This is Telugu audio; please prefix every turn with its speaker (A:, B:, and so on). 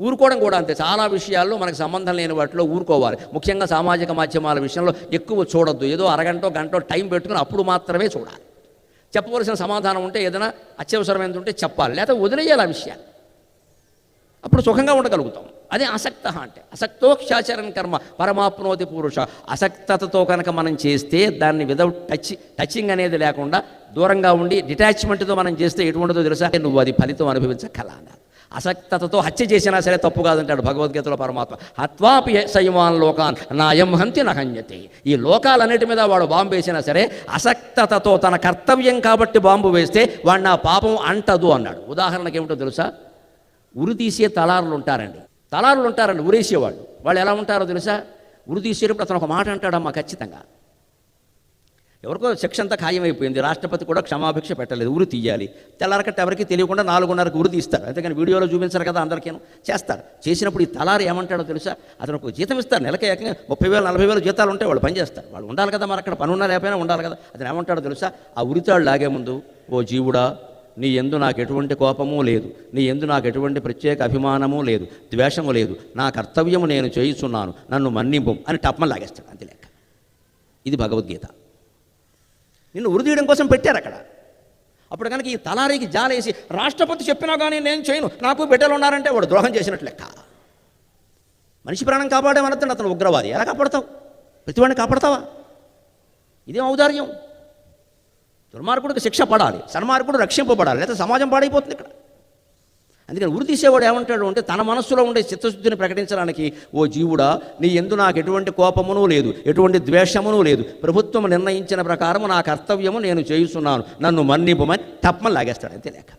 A: ఊరుకోవడం కూడా అంతే. చాలా విషయాల్లో మనకు సంబంధం లేని వాటిలో ఊరుకోవాలి. ముఖ్యంగా సామాజిక మాధ్యమాల విషయంలో ఎక్కువ చూడొద్దు. ఏదో అరగంటో గంటో టైం పెట్టుకుని అప్పుడు మాత్రమే చూడాలి. చెప్పవలసిన సమాధానం ఉంటే ఏదైనా అత్యవసరమైనది ఉంటే చెప్పాలి. లేకపోతే వదిలేయాలి ఆ విషయాన్ని. అప్పుడు సుఖంగా ఉండగలుగుతాం. అదే అసక్త అంటే. అసక్తోక్షాచరణ కర్మ పరమాప్నోతి పురుష. అసక్తతతో కనుక మనం చేస్తే దాన్ని విదౌట్ టచ్ టచింగ్ అనేది లేకుండా దూరంగా ఉండి డిటాచ్మెంట్తో మనం చేస్తే ఎటువంటిదో తెలుసా? నువ్వు అది ఫలితం అనుభవించకల అన్నారు అసక్తతతో హత్య చేసినా సరే తప్పు కాదంటాడు భగవద్గీతలో పరమాత్మ. హత్వాపి సైమాన్ లోకాన్ నాయం హంతి నహన్యతి. ఈ లోకాలన్నిటి మీద వాడు బాంబు వేసినా సరే అసక్తతతో తన కర్తవ్యం కాబట్టి బాంబు వేస్తే వాడిని ఆ పాపం అంటదు అన్నాడు. ఉదాహరణకి ఏమిటో తెలుసా? ఉరి తీసే తలారులు ఉంటారండి. తలారులు ఉంటారండి ఉరేసేవాళ్ళు. వాళ్ళు ఎలా ఉంటారో తెలుసా? ఉరి తీసేటప్పుడు అతను ఒక మాట అంటాడమ్మా ఖచ్చితంగా. ఎవరికో శిక్ష అంతా ఖాయమైపోయింది. రాష్ట్రపతి కూడా క్షమాభిక్ష పెట్టలేదు. ఉరి తీయాలి. తెల్లారకట్ట ఎవరికి తెలియకుండా నాలుగున్నరకు ఉరి తీస్తారు. అంతేకాని వీడియోలో చూపించారు కదా అందరికీ చేస్తారు. చేసినప్పుడు ఈ తలారు ఏమంటాడో తెలుసా? అతను ఒక జీతం ఇస్తారు. నెలకి ఏకంగా ముప్పై వేలు నలభై వేలు జీతాలు ఉంటే వాళ్ళు పనిచేస్తారు వాళ్ళు ఉండాలి కదా మరి అక్కడ. పని లేకపోయినా ఉండాలి కదా. అతను ఏమంటాడో తెలుసా? ఆ ఉరితాడు లాగే ముందు ఓ జీవుడా నీ ఎందు నాకు ఎటువంటి కోపము లేదు. నీ ఎందు నాకు ఎటువంటి ప్రత్యేక అభిమానము లేదు. ద్వేషము లేదు. నా కర్తవ్యము నేను చేయిస్తున్నాను. నన్ను మన్నింపు అని టప్మని లాగేస్తాడు. అంతే లెక్క. ఇది భగవద్గీత. నిన్ను ఉరిదీయడం కోసం పెట్టారు అక్కడ. అప్పుడు కనుక ఈ తలారికి జాలేసి రాష్ట్రపతి చెప్పినా కానీ నేను చేయను నాకు బిడ్డలు ఉన్నారంటే వాడు ద్రోహం చేసినట్లు లెక్క. మనిషి ప్రాణం కాపాడేమన్నదండి అతను ఉగ్రవాది. ఎలా కాపాడతావు? ప్రతివాడిని కాపాడతావా? ఇదేం ఔదార్యం? దుర్మార్గుడికి శిక్ష పడాలి సన్మార్గుడు రక్షింపబడాలి లేదా సమాజం పాడైపోతుంది ఇక్కడ. అందుకని ఉరి తీసేవాడు ఏమంటాడు అంటే తన మనస్సులో ఉండే చిత్తశుద్ధిని ప్రకటించడానికి ఓ జీవుడా నీ ఎందు నాకు ఎటువంటి కోపమును లేదు ఎటువంటి ద్వేషమును లేదు. ప్రభుత్వం నిర్ణయించిన ప్రకారం నా కర్తవ్యము నేను చేయుస్తున్నాను నన్ను మన్నిపమని తప్పని లాగేస్తాడు. అంతే లేక